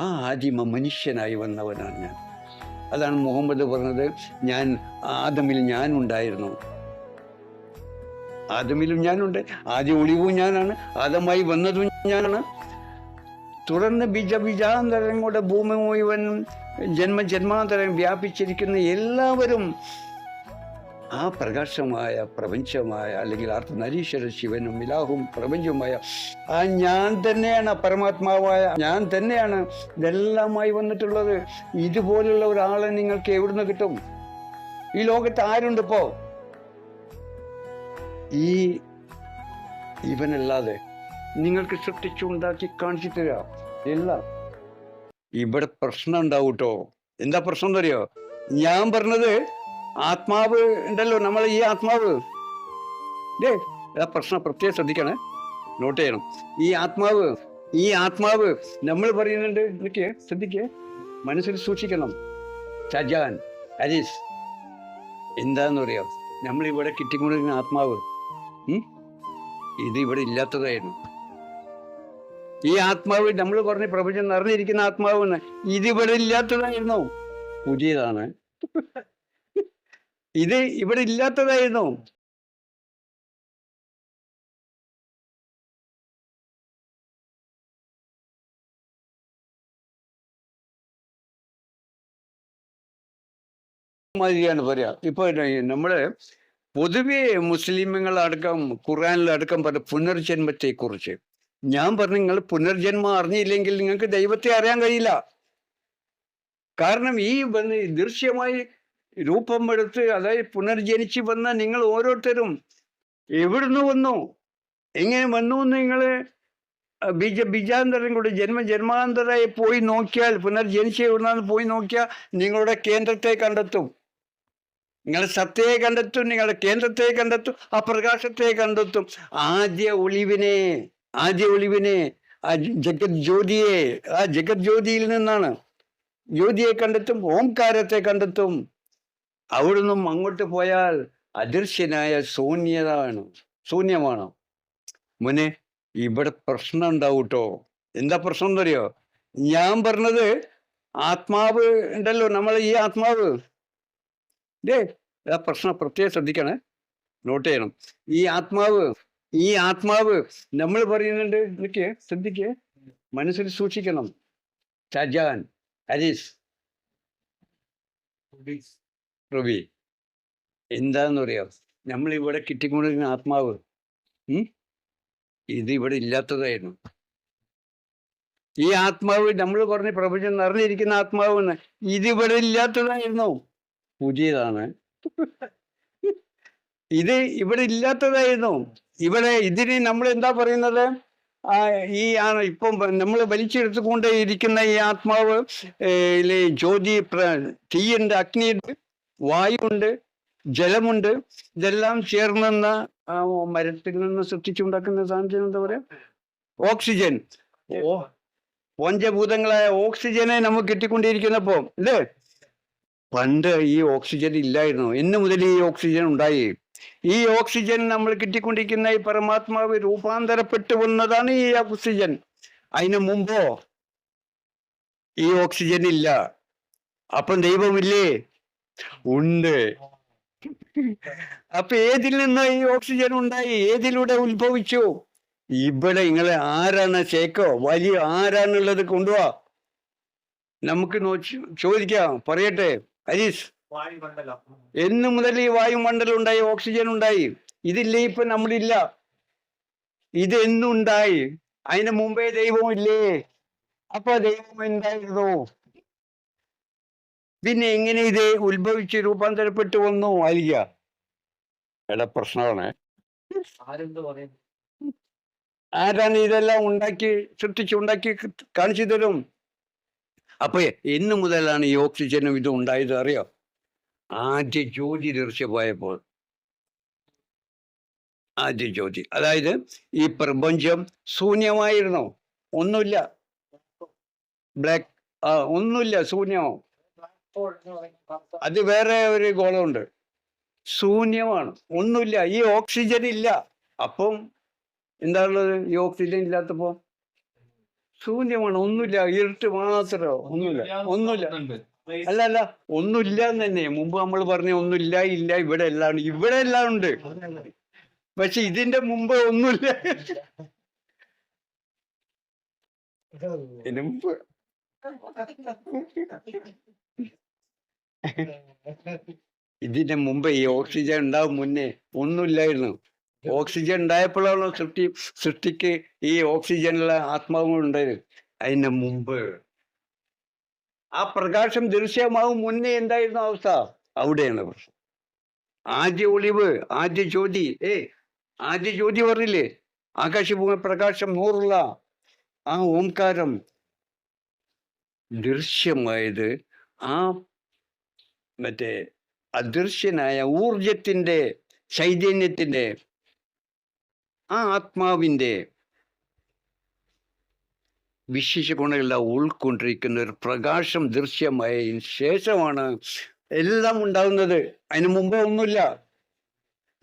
ആ ആദിമ മനുഷ്യനായി വന്നവനാണ് ഞാൻ. അതാണ് മുഹമ്മദ് പറഞ്ഞത് ഞാൻ ആദമിൽ ഞാനുണ്ടായിരുന്നു ആദമിലും ഞാനുണ്ട് ആദ്യ ഒളിവും ഞാനാണ് ആദമായി വന്നതും ഞാനാണ്. തുടർന്ന് ബിജ ബിജാന്തരം കൂടെ ഭൂമി മുഴുവൻ ജന്മ ജന്മാന്തരം വ്യാപിച്ചിരിക്കുന്ന എല്ലാവരും ആ പ്രകാശമായ പ്രപഞ്ചമായ അല്ലെങ്കിൽ അർത്ഥ നരീശ്വര ശിവനും ഇലാഹും പ്രപഞ്ചവുമായ ആ ഞാൻ തന്നെയാണ് പരമാത്മാവായ ഞാൻ തന്നെയാണ് ഇതെല്ലാമായി വന്നിട്ടുള്ളത്. ഇതുപോലുള്ള ഒരാളെ നിങ്ങൾക്ക് എവിടുന്ന് കിട്ടും? ഈ ലോകത്ത് ആരുണ്ട് ഇപ്പോ? ഈ ഇവനല്ലാതെ നിങ്ങൾക്ക് സൃഷ്ടിച്ചുണ്ടാക്കി കാണിച്ചു ഇല്ല. ഇവിടെ പ്രശ്നം ഉണ്ടാവും കേട്ടോ. എന്താ പ്രശ്നം എന്നറിയോ ഞാൻ പറഞ്ഞത് ആത്മാവ് ഉണ്ടല്ലോ നമ്മൾ ഈ ആത്മാവ്. ഡേ ആ പ്രശ്നം പ്രത്യേകം ശ്രദ്ധിക്കണേ. നോട്ട് ചെയ്യണം. ഈ ആത്മാവ് ഈ ആത്മാവ് നമ്മൾ പറയുന്നുണ്ട്. എനിക്ക് ശ്രദ്ധിക്കേ. മനസ്സിൽ സൂക്ഷിക്കണം. ഷജാൻ അരീസ് എന്താന്ന് പറയാം നമ്മൾ ഇവിടെ കിട്ടിക്കൊണ്ടിരിക്കുന്ന ആത്മാവ്? ഇത് ഇവിടെ ഇല്ലാത്തതായിരുന്നു. ഈ ആത്മാവ് നമ്മൾ പറഞ്ഞ പ്രപഞ്ചം നിറഞ്ഞിരിക്കുന്ന ആത്മാവ് ഇത് ഇവിടെ ഇല്ലാത്തതായിരുന്നു. പുതിയതാണ്. ഇത് ഇവിടെ ഇല്ലാത്തതായിരുന്നു. മാതിരിയാണ് പറയാ. ഇപ്പൊ നമ്മൾ പൊതുവെ മുസ്ലിമുകളടക്കം ഖുറാനിലടക്കം പറഞ്ഞ പുനർജന്മത്തെ കുറിച്ച് ഞാൻ പറഞ്ഞു നിങ്ങൾ പുനർജന്മം അറിഞ്ഞില്ലെങ്കിൽ നിങ്ങൾക്ക് ദൈവത്തെ അറിയാൻ കഴിയില്ല. കാരണം ഈ ദൃശ്യമായി രൂപം എടുത്ത് അതായത് പുനർജനിച്ച് വന്ന നിങ്ങൾ ഓരോരുത്തരും എവിടുന്ന് വന്നു? എങ്ങനെ വന്നു നിങ്ങൾ ബീജ ബീജാന്തരം കൂടെ ജന്മ ജന്മാന്തരമായി പോയി നോക്കിയാൽ പുനർജനിച്ച് എവിടുന്നാന്ന് പോയി നോക്കിയാൽ നിങ്ങളുടെ കേന്ദ്രത്തെ കണ്ടെത്തും. നിങ്ങളുടെ സത്തയെ കണ്ടെത്തും നിങ്ങളുടെ കേന്ദ്രത്തെ കണ്ടെത്തും ആ പ്രകാശത്തെ കണ്ടെത്തും. ആദ്യ ഒളിവിനെ ആദ്യ ഒളിവിനെ ആ ജഗത് ജ്യോതിയെ ആ ജഗത് ജ്യോതിയിൽ നിന്നാണ്. ജ്യോതിയെ കണ്ടെത്തും ഓംകാരത്തെ കണ്ടെത്തും. അവിടുന്ന് അങ്ങോട്ട് പോയാൽ അദൃശ്യനായ ശൂന്യതാണ് ശൂന്യമാണ്. മുനെ ഇവിടെ പ്രശ്നം ഉണ്ടാവും കേട്ടോ എന്താ പ്രശ്നം എന്നറിയോ? ഞാൻ പറഞ്ഞത് ആത്മാവ് ഉണ്ടല്ലോ നമ്മൾ ഈ ആത്മാവ്. ഡേ ആ പ്രശ്നം പ്രത്യേകം ശ്രദ്ധിക്കണേ. നോട്ട് ചെയ്യണം. ഈ ആത്മാവ് ഈ ആത്മാവ് നമ്മൾ പറയുന്നുണ്ട് നിൽക്കേ ശ്രദ്ധിക്കേ. മനസ്സിൽ സൂക്ഷിക്കണം. ഷജാൻ ഹരീസ് പറയാ നമ്മൾ ഇവിടെ കിട്ടിക്കൊണ്ടിരിക്കുന്ന ആത്മാവ്? ഇത് ഇവിടെ ഇല്ലാത്തതായിരുന്നു. ഈ ആത്മാവ് നമ്മൾ പറഞ്ഞ പ്രപഞ്ചം നിറഞ്ഞിരിക്കുന്ന ആത്മാവ് എന്ന് ഇത് ഇവിടെ ഇല്ലാത്തതായിരുന്നു. പുതിയതാണ്. ഇത് ഇവിടെ ഇല്ലാത്തതായിരുന്നു. ഇവിടെ ഇതിന് നമ്മൾ എന്താ പറയുന്നത്? ഈ ആ ഇപ്പം നമ്മൾ വലിച്ചെടുത്തുകൊണ്ട് ഇരിക്കുന്ന ഈ ആത്മാവ് ജ്യോതി തീയുണ്ട് അഗ്നിയുണ്ട് വായുണ്ട് ജലമുണ്ട് ഇതെല്ലാം ചേർന്നെന്ന മരത്തിൽ നിന്ന് സൃഷ്ടിച്ചുണ്ടാക്കുന്ന സാധനത്തിന് എന്താ പറയാ? ഓക്സിജൻ. ഓ. പഞ്ചഭൂതങ്ങളായ ഓക്സിജനെ നമുക്ക് കിട്ടിക്കൊണ്ടിരിക്കുന്നപ്പോ അല്ലേ? പണ്ട് ഈ ഓക്സിജൻ ഇല്ലായിരുന്നു. ഇന്ന് മുതൽ ഈ ഓക്സിജൻ ഉണ്ടായി. ഈ ഓക്സിജൻ നമ്മൾ കിട്ടിക്കൊണ്ടിരിക്കുന്ന ഈ പരമാത്മാവ് രൂപാന്തരപ്പെട്ടു വന്നതാണ് ഈ ഓക്സിജൻ. അതിനു മുമ്പോ ഈ ഓക്സിജൻ ഇല്ല. അപ്പം ദൈവമില്ലേ? ഉണ്ട്. അപ്പൊ ഏതിൽ നിന്ന് ഈ ഓക്സിജൻ ഉണ്ടായി? ഏതിലൂടെ ഉത്ഭവിച്ചു? ഇവിടെ നിങ്ങളെ ആരാണ് ചേക്കോ വലിയ ആരാന്നുള്ളത് കൊണ്ടുപോവാ നമുക്ക് ചോദിക്കാം. പറയട്ടെ. ഹരീഷ് എന്ന് മുതൽ ഈ വായുമണ്ഡലം ഉണ്ടായി ഓക്സിജൻ ഉണ്ടായി. ഇതില്ലേ ഇപ്പൊ നമ്മളില്ല. ഇത് എന്നുണ്ടായി അതിന് മുമ്പേ ദൈവം ഇല്ലേ? അപ്പൊ ദൈവം എന്തായിരുന്നു? പിന്നെ എങ്ങനെ ഇത് ഉത്ഭവിച്ച് രൂപാന്തരപ്പെട്ടു വന്നു ആലിക എടാ പ്രശ്നമാണ്. ആരാണ് ഇതെല്ലാം ഉണ്ടാക്കി സൃഷ്ടിച്ചുണ്ടാക്കി കാണിച്ചു തരും അപ്പൊ എന്ന് മുതലാണ് ഈ ഓക്സിജനും ഇതും ഉണ്ടായത് അറിയോ? ആദ്യ ജ്യോതി ദൃശ്യമായപ്പോൾ ആദ്യ ജ്യോതി. അതായത് ഈ പ്രപഞ്ചം ശൂന്യമായിരുന്നു? ഒന്നുമില്ല. ബ്ലാക്ക് ആ ഒന്നുമില്ല പറയുന്ന അത് വേറെ ഒരു ഗോളമുണ്ട്. ശൂന്യമാണ്. ഒന്നുമില്ല. ഈ ഓക്സിജൻ ഇല്ല. അപ്പം എന്താണുള്ളത്? ഈ ഓക്സിജൻ ഇല്ലാത്തപ്പോ ശൂന്യമാണ്. ഒന്നുമില്ല. ഇരുട്ട് മാത്രമോ ഒന്നുമില്ല. ഒന്നുമില്ല. അല്ല അല്ല. ഒന്നുമില്ല എന്ന് തന്നെ. മുമ്പ് നമ്മൾ പറഞ്ഞ ഒന്നുമില്ല ഇല്ല ഇവിടെ എല്ലാം ഉണ്ട് ഇവിടെ എല്ലാം ഉണ്ട്. പക്ഷെ ഇതിന്റെ മുമ്പ് ഒന്നുമില്ല. ഇതിന് മുമ്പ്. ഇതിന്റെ മുമ്പ് ഈ ഓക്സിജൻ ഉണ്ടാവും മുന്നേ ഒന്നുമില്ലായിരുന്നു. ഓക്സിജൻ ഉണ്ടായപ്പോഴാണ് സൃഷ്ടി സൃഷ്ടിക്ക് ഈ ഓക്സിജനിലെ ആത്മാവ് ഉണ്ടായത്? അതിന്റെ മുമ്പ്. ആ പ്രകാശം ദൃശ്യമാവും മുന്നേ എന്തായിരുന്നു അവസ്ഥ? അവിടെയാണ് പ്രശ്നം. ആദ്യ ഒളിവ് ആദ്യ ജ്യോതി ഏ ആദ്യ ജ്യോതി പറഞ്ഞില്ലേ ആകാശഭൂമി പ്രകാശം നൂറുള്ള ആ ഓംകാരം ദൃശ്യമായത് ആ മറ്റേ അദൃശ്യനായ ഊർജത്തിന്റെ ചൈതന്യത്തിന്റെ ആ ആത്മാവിന്റെ വിശേഷ ഗുണങ്ങളെല്ലാം ഉൾക്കൊണ്ടിരിക്കുന്ന ഒരു പ്രകാശം ദൃശ്യമായതിനു ശേഷമാണ് എല്ലാം ഉണ്ടാകുന്നത്. അതിന് മുമ്പ് ഒന്നുമില്ല.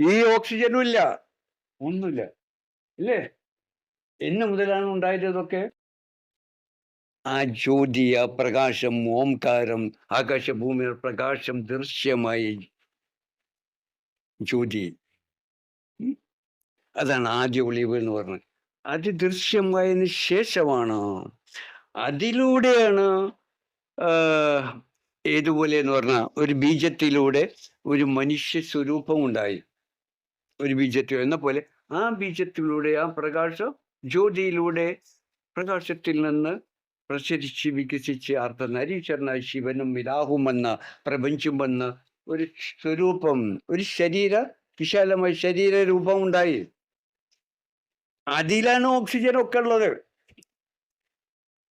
ഈ ഓക്സിജനും ഇല്ല. ഒന്നുമില്ല. ഇല്ലേ? എന്ന് മുതലാണ് ഉണ്ടായത് ഇതൊക്കെ ആ ജ്യോതി ആ പ്രകാശം ഓംകാരം ആകാശഭൂമിയുടെ പ്രകാശം ദൃശ്യമായി ജ്യോതി. അതാണ് ആദ്യ ഒളിവ് എന്ന് പറഞ്ഞത്. അത് ദൃശ്യമായതിന് ശേഷമാണ്. അതിലൂടെയാണ് ഏതുപോലെ എന്ന് പറഞ്ഞാൽ ഒരു ബീജത്തിലൂടെ ഒരു മനുഷ്യ സ്വരൂപം ഉണ്ടായി. ഒരു ബീജത്തിൽ എന്ന പോലെ ആ ബീജത്തിലൂടെ ആ പ്രകാശം ജ്യോതിയിലൂടെ പ്രകാശത്തിൽ നിന്ന് പ്രസരിച്ച് വികസിച്ച് അർദ്ധനരീശ്വരനായ ശിവനും വിരാഹുമെന്ന പ്രപഞ്ചുമെന്ന് ഒരു സ്വരൂപം ഒരു ശരീര വിശാലമായ ശരീര രൂപം ഉണ്ടായി അതിലാണ് ഓക്സിജൻ ഒക്കെ ഉള്ളത്.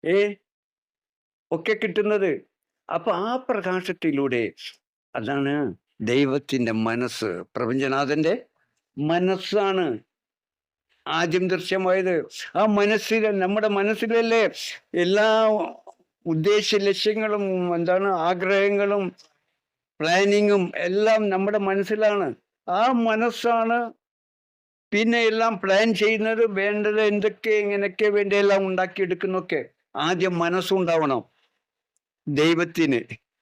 ഏ? ഒക്കെ കിട്ടുന്നത്. അപ്പൊ ആ പ്രകാശത്തിലൂടെ അതാണ് ദൈവത്തിന്റെ മനസ്സ്. പ്രപഞ്ചനാഥന്റെ മനസ്സാണ്. ആദ്യം ദൃശ്യമായത് ആ മനസ്സിൽ നമ്മുടെ മനസ്സിലല്ലേ എല്ലാ ഉദ്ദേശ ലക്ഷ്യങ്ങളും എന്താണ് ആഗ്രഹങ്ങളും പ്ലാനിങ്ങും എല്ലാം നമ്മുടെ മനസ്സിലാണ്. ആ മനസ്സാണ് പിന്നെ എല്ലാം പ്ലാൻ ചെയ്യുന്നത് വേണ്ടത് എന്തൊക്കെ എങ്ങനെയൊക്കെ വേണ്ട എല്ലാം ഉണ്ടാക്കിയെടുക്കുന്നൊക്കെ ആദ്യം മനസ്സുണ്ടാവണം ദൈവത്തിന്.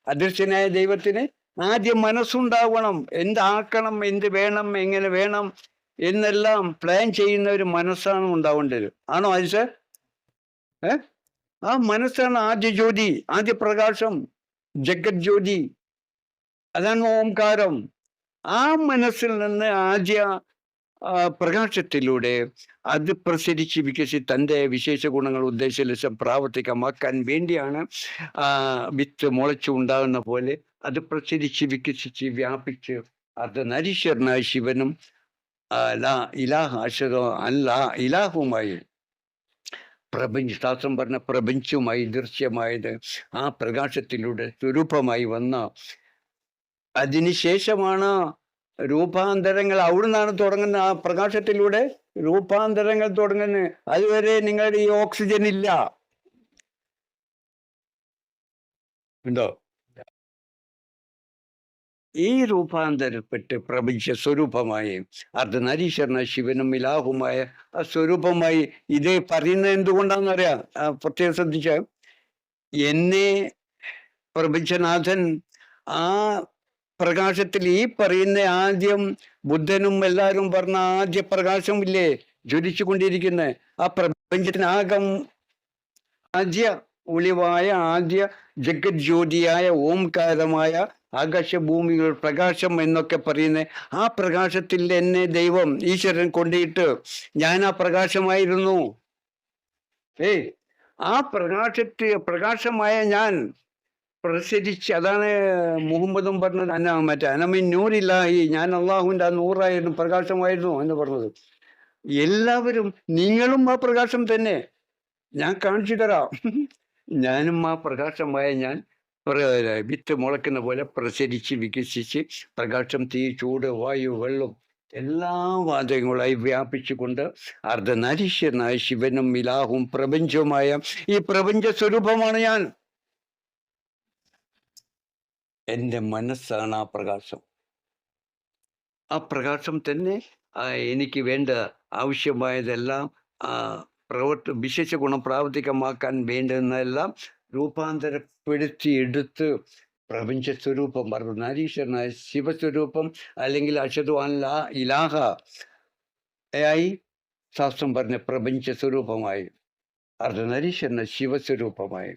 അദൃശ്യനായ ദൈവത്തിന് ആദ്യം മനസ്സുണ്ടാവണം. എന്താക്കണം എന്ത് വേണം എങ്ങനെ വേണം എന്നെല്ലാം പ്ലാൻ ചെയ്യുന്ന ഒരു മനസ്സാണ് ഉണ്ടാവേണ്ടത്. ആണോ ആയിഷ? ഏ? ആ മനസ്സാണ് ആദ്യ ജ്യോതി ആദ്യ പ്രകാശം ജഗത് ജ്യോതി. അതാണ് ഓംകാരം. ആ മനസ്സിൽ നിന്ന് ആദ്യ പ്രകാശത്തിലൂടെ അത് പ്രസരിച്ച് വികസി തന്റെ വിശേഷ ഗുണങ്ങൾ ഉദ്ദേശ ലക്ഷ്യം പ്രാവർത്തികമാക്കാൻ വേണ്ടിയാണ് വിത്ത് മുളച്ചു ഉണ്ടാകുന്ന പോലെ അത് പ്രസരിച്ച് വികസിച്ച് വ്യാപിച്ച് അത് നരീശ്വരനായ ശിവനും ലാ- ഇലാഹ അശ്വതോ അല്ല ഇലാഹുമായി. പ്രപഞ്ച ശാസ്ത്രം പറഞ്ഞ പ്രപഞ്ചവുമായി ദൃശ്യമായത് ആ പ്രകാശത്തിലൂടെ സ്വരൂപമായി വന്ന. അതിനുശേഷമാണ് രൂപാന്തരങ്ങൾ അവിടുന്നാണ് തുടങ്ങുന്ന ആ പ്രകാശത്തിലൂടെ രൂപാന്തരങ്ങൾ തുടങ്ങുന്നത് അതുവരെ നിങ്ങളുടെ ഈ ഓക്സിജൻ ഇല്ല. ഉണ്ടോ? ഈ രൂപാന്തരപ്പെട്ട് പ്രപഞ്ച സ്വരൂപമായി അർദ്ധനരീശ്വരന ശിവനും ഇലാഹുമായ ആ സ്വരൂപമായി ഇതേ പറയുന്നത് എന്തുകൊണ്ടാണെന്നറിയാം? പ്രത്യേകം ശ്രദ്ധിച്ച. എന്നെ പ്രപഞ്ചനാഥൻ ആ പ്രകാശത്തിൽ ഈ പറയുന്ന ആദ്യം ബുദ്ധനും എല്ലാവരും പറഞ്ഞ ആദ്യ പ്രകാശമില്ലേ ജ്വലിച്ചു കൊണ്ടിരിക്കുന്ന ആ പ്രപഞ്ചത്തിനാകം ആദ്യ ഒളിവായ ആദ്യ ജഗത് ജ്യോതിയായ ഓംകാരമായ ആകാശഭൂമികൾ പ്രകാശം എന്നൊക്കെ പറയുന്ന ആ പ്രകാശത്തിൽ എന്നെ ദൈവം ഈശ്വരൻ കൊണ്ടിട്ട്. ഞാൻ ആ പ്രകാശമായിരുന്നു. ഏ ആ പ്രകാശത്തിൽ പ്രകാശമായ ഞാൻ പ്രസരിച്ച് അതാണ് മുഹമ്മദും പറഞ്ഞത് അന്ന മറ്റേ അനമിൻ നൂറില്ലാഹി ഞാൻ അള്ളാഹുവിന്റെ ആ നൂറായിരുന്നു പ്രകാശമായിരുന്നു എന്ന് പറഞ്ഞത്. എല്ലാവരും നിങ്ങളും ആ പ്രകാശം തന്നെ. ഞാൻ കാണിച്ചു തരാം. ഞാനും ആ പ്രകാശമായ ഞാൻ വിത്ത് മുളയ്ക്കുന്ന പോലെ പ്രസരിച്ച് വികസിച്ച് പ്രകാശം തീ ചൂട് വായു വെള്ളം എല്ലാ വാതകങ്ങളായി വ്യാപിച്ചുകൊണ്ട് അർദ്ധനാരീശ്വരനായ ശിവനും മിലാഹും പ്രപഞ്ചവുമായ ഈ പ്രപഞ്ച സ്വരൂപമാണ് ഞാൻ. എന്റെ മനസ്സാണ് ആ പ്രകാശം. ആ പ്രകാശം തന്നെ എനിക്ക് വേണ്ട ആവശ്യമായതെല്ലാം പ്രവർത്തി വിശേഷ ഗുണം പ്രാവർത്തികമാക്കാൻ വേണ്ടുന്നതെല്ലാം രൂപാന്തരപ്പെടുത്തി എടുത്ത് പ്രപഞ്ച സ്വരൂപം അർദ്ധനാരീശ്വരനായ ശിവസ്വരൂപം അല്ലെങ്കിൽ അഷദ്വാൻല ഇലാഹ ആയി ശാസ്ത്രം പറഞ്ഞ പ്രപഞ്ച സ്വരൂപമായി അർദ്ധനാരീശ്വരന ശിവസ്വരൂപമായി.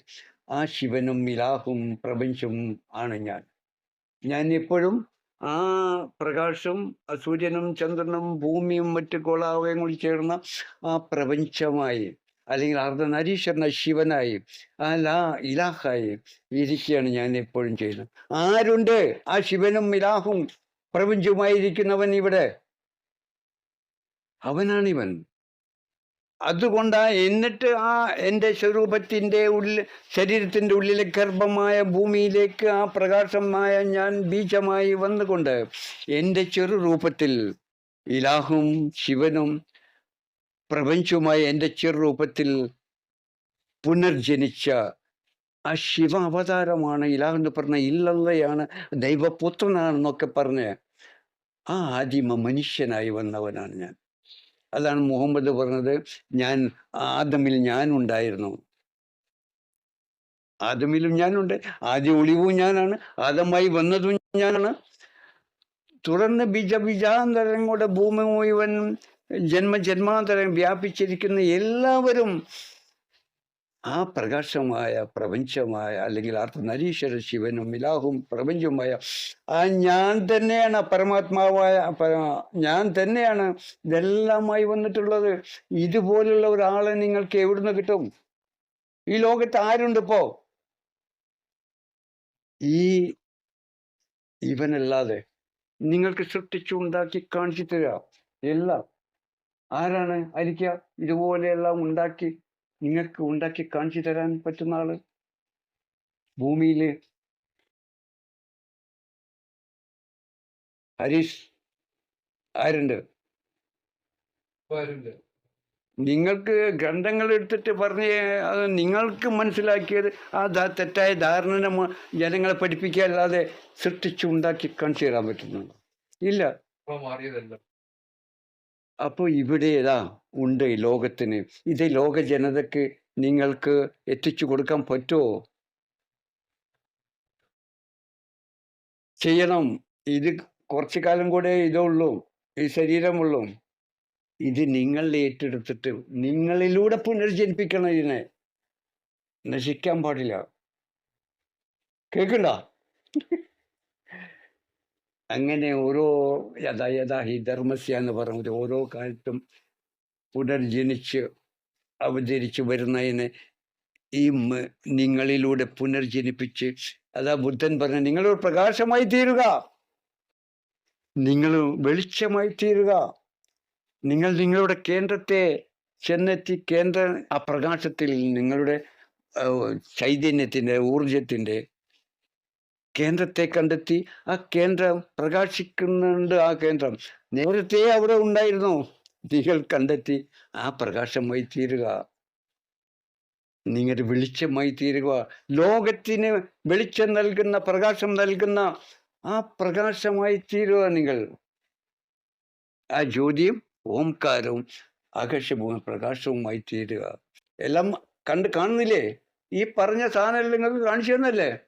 ആ ശിവനും ഇലാഹും പ്രപഞ്ചവും ആണ് ഞാൻ. ഞാൻ എപ്പോഴും ആ പ്രകാശം സൂര്യനും ചന്ദ്രനും ഭൂമിയും മറ്റു കൂടി ചേർന്ന ആ പ്രപഞ്ചമായി അല്ലെങ്കിൽ അർദ്ധനരീശ്വരന ശിവനായി അല്ല ഇലാഹായി ഇരിക്കുകയാണ് ഞാൻ എപ്പോഴും ചെയ്യുന്നത്. ആരുണ്ട്? ആ ശിവനും ഇലാഹും പ്രപഞ്ചവുമായിരിക്കുന്നവൻ ഇവിടെ? അവനാണിവൻ. അതുകൊണ്ടാ എന്നിട്ട് ആ എന്റെ സ്വരൂപത്തിന്റെ ഉള്ളിൽ ശരീരത്തിന്റെ ഉള്ളിലെ ഗർഭമായ ഭൂമിയിലേക്ക് ആ പ്രകാശമായ ഞാൻ ബീജമായി വന്നുകൊണ്ട് എന്റെ ചെറു രൂപത്തിൽ ഇലാഹും ശിവനും പ്രപഞ്ചവുമായ എന്റെ ചെറു രൂപത്തിൽ പുനർജനിച്ച ആ ശിവ അവതാരമാണ് ഇലാഹെന്ന് പറഞ്ഞ ഇല്ലല്ലയാണ് ദൈവപുത്രനാണെന്നൊക്കെ പറഞ്ഞ് ആ ആദിമ മനുഷ്യനായി വന്നവനാണ് ഞാൻ. അതാണ് മുഹമ്മദ് പറഞ്ഞത് ഞാൻ ആദമിൽ ഞാനുണ്ടായിരുന്നു. ആദമിലും ഞാനുണ്ട് ആദ്യ ഒളിവും ഞാനാണ് ആദമായി വന്നതും ഞാനാണ്. തുടർന്ന് ബിജ ബിജാന്തരങ്ങളുടെ ഭൂമി മുഴുവൻ ജന്മ ജന്മാന്തരം വ്യാപിച്ചിരിക്കുന്ന എല്ലാവരും ആ പ്രകാശമായ പ്രപഞ്ചമായ അല്ലെങ്കിൽ അർത്ഥനരീശ്വര ശിവനും ഇലാഹും പ്രപഞ്ചവുമായ ആ ഞാൻ തന്നെയാണ് പരമാത്മാവായ ഞാൻ തന്നെയാണ് ഇതെല്ലാമായി വന്നിട്ടുള്ളത്. ഇതുപോലുള്ള ഒരാളെ നിങ്ങൾക്ക് എവിടുന്ന് കിട്ടും? ഈ ലോകത്ത് ആരുണ്ട് ഇപ്പോ? ഈ ഇവനല്ലാതെ നിങ്ങൾക്ക് സൃഷ്ടിച്ചുണ്ടാക്കി കാണിച്ചു തരാം. എല്ലാം. ആരാണ് ആയിരിക്കുക ഇതുപോലെയെല്ലാം ഉണ്ടാക്കി നിങ്ങൾക്ക് ഉണ്ടാക്കി കാണിച്ചു തരാൻ പറ്റുന്ന ആൾ? ഭൂമിയിൽ. ഹരീഷ് ആരുണ്ട്? നിങ്ങൾക്ക് ഗ്രന്ഥങ്ങൾ എടുത്തിട്ട് പറഞ്ഞ് അത് നിങ്ങൾക്ക് മനസ്സിലാക്കിയത് ആ തെറ്റായ ധാരണ ജനങ്ങളെ പഠിപ്പിക്കുക അല്ലാതെ സൃഷ്ടിച്ചുണ്ടാക്കി കാണിച്ചു തരാൻ പറ്റുന്നുണ്ടോ. ഇല്ല. മാറിയതല്ല. അപ്പോൾ ഇവിടെ ഇതാ ഉണ്ട് ലോകത്തിന്. ഇത് ലോക ജനതയ്ക്ക് നിങ്ങൾക്ക് എത്തിച്ചു കൊടുക്കാൻ പറ്റുമോ ചെയ്യണം. ഇത് കുറച്ചു കാലം കൂടെ ഇതുള്ളൂ ഈ ശരീരമുള്ളൂ ഇത് നിങ്ങൾ ഏറ്റെടുത്തിട്ട് നിങ്ങളിലൂടെ പുനർജനിപ്പിക്കണം ഇതിനെ. നശിക്കാൻ പാടില്ല. കേൾക്കണ്ട? അങ്ങനെ ഓരോ യഥാ യഥാ ഹി ധർമ്മസ്യ എന്ന് പറഞ്ഞത് ഓരോ കാലത്തും പുനർജനിച്ച് അവതരിച്ച് വരുന്നതിന് ഈ നിങ്ങളിലൂടെ പുനർജനിപ്പിച്ച് അതാ ബുദ്ധൻ പറഞ്ഞ നിങ്ങളൊരു പ്രകാശമായി തീരുക. നിങ്ങൾ വെളിച്ചമായി തീരുക. നിങ്ങൾ നിങ്ങളുടെ കേന്ദ്രത്തെ ചെന്നെത്തി കേന്ദ്ര ആ പ്രകാശത്തിൽ നിങ്ങളുടെ ചൈതന്യത്തിന്റെ ഊർജത്തിന്റെ കേന്ദ്രത്തെ കണ്ടെത്തി ആ കേന്ദ്രം പ്രകാശിക്കുന്നുണ്ട് ആ കേന്ദ്രം. നേരത്തെ അവിടെ ഉണ്ടായിരുന്നു. നിങ്ങൾ കണ്ടെത്തി ആ പ്രകാശമായി തീരുക. നിങ്ങൾ വെളിച്ചമായി തീരുക. ലോകത്തിന് വെളിച്ചം നൽകുന്ന പ്രകാശം നൽകുന്ന ആ പ്രകാശമായി തീരുക നിങ്ങൾ. ആ ജ്യോതിയും ഓംകാരവും ആകാശഭൂമി പ്രകാശവുമായി തീരുക. എല്ലാം കണ്ട് കാണുന്നില്ലേ? ഈ പറഞ്ഞ സാധനം നിങ്ങൾക്ക് കാണിച്ചു തന്നല്ലേ?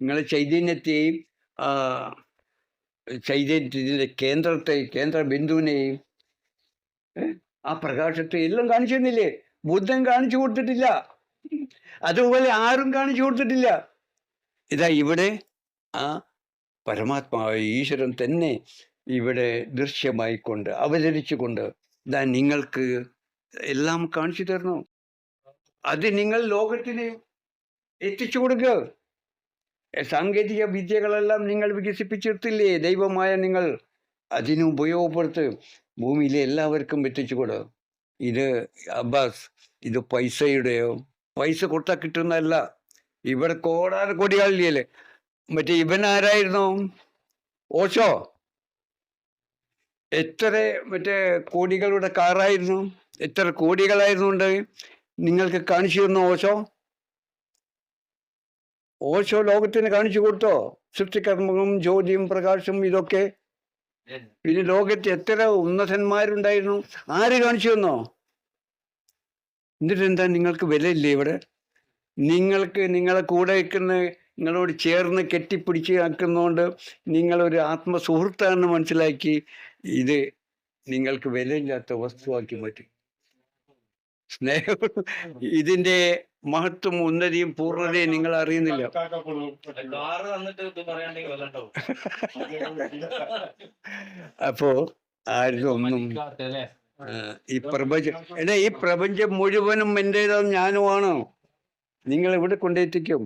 നിങ്ങളെ ചൈതന്യത്തെയും ചൈതന്യത്തിന്റെ കേന്ദ്രത്തെ കേന്ദ്ര ബിന്ദുവിനെയും ആ പ്രകാശത്തെ എല്ലാം കാണിച്ചു തന്നില്ലേ? ബുദ്ധൻ കാണിച്ചു കൊടുത്തിട്ടില്ല. അതുപോലെ ആരും കാണിച്ചു കൊടുത്തിട്ടില്ല. ഇതാ ഇവിടെ ആ പരമാത്മാവ് ഈശ്വരൻ തന്നെ ഇവിടെ ദൃശ്യമായിക്കൊണ്ട് അവതരിച്ചുകൊണ്ട് ഇതാ നിങ്ങൾക്ക് എല്ലാം കാണിച്ചു തരണോ അത് നിങ്ങൾ ലോകത്തിന് എത്തിച്ചു കൊടുക്കുക സാങ്കേതിക വിദ്യകളെല്ലാം നിങ്ങൾ വികസിപ്പിച്ചെടുത്തില്ലേ? ദൈവമായ നിങ്ങൾ അതിനെ ഉപയോഗപ്പെടുത്ത് ഭൂമിയിലെ എല്ലാവർക്കും എത്തിച്ചു കൊടു ഇത് അബ്ബാസ് ഇത് പൈസയുടെയോ? പൈസ കൊടുത്താൽ കിട്ടുന്നതല്ല. ഇവിടെ കോടാന കൊടികളില്ലേ മറ്റേ ഇവൻ ആരായിരുന്നു ഓശോ. എത്ര മറ്റേ കോടികളുടെ കാറായിരുന്നു? എത്ര കോടികളായിരുന്നു ഉണ്ട് നിങ്ങൾക്ക് കാണിച്ചു തന്നു ഓശോ? ഓശോ ലോകത്തിന് കാണിച്ചു കൊടുത്തോ? സൃഷ്ടികർമ്മവും ജ്യോതിയും പ്രകാശവും ഇതൊക്കെ? ഇനി ലോകത്തെ എത്ര ഉന്നതന്മാരുണ്ടായിരുന്നു? ആര് കാണിച്ചു തന്നോ? എന്നിട്ടെന്താ നിങ്ങൾക്ക് വിലയില്ലേ ഇവിടെ? നിങ്ങൾക്ക് നിങ്ങളെ കൂടെ നിൽക്കുന്ന നിങ്ങളോട് ചേർന്ന് കെട്ടിപ്പിടിച്ച് ആക്കുന്നതുകൊണ്ട് നിങ്ങളൊരു ആത്മസുഹൃത്താണെന്ന് മനസ്സിലാക്കി ഇത് നിങ്ങൾക്ക് വിലയില്ലാത്ത വസ്തുവാക്കി മാറ്റി. സ്നേഹം. ഇതിന്റെ മഹത്വം ഉന്നതിയും പൂർണതയും നിങ്ങൾ അറിയുന്നില്ല. അപ്പോ ആരും ഒന്നും ഈ പ്രപഞ്ചം എടാ ഈ പ്രപഞ്ചം മുഴുവനും എന്റെതാണ് ഞാനുമാണ്? നിങ്ങൾ എവിടെ കൊണ്ടെത്തിക്കും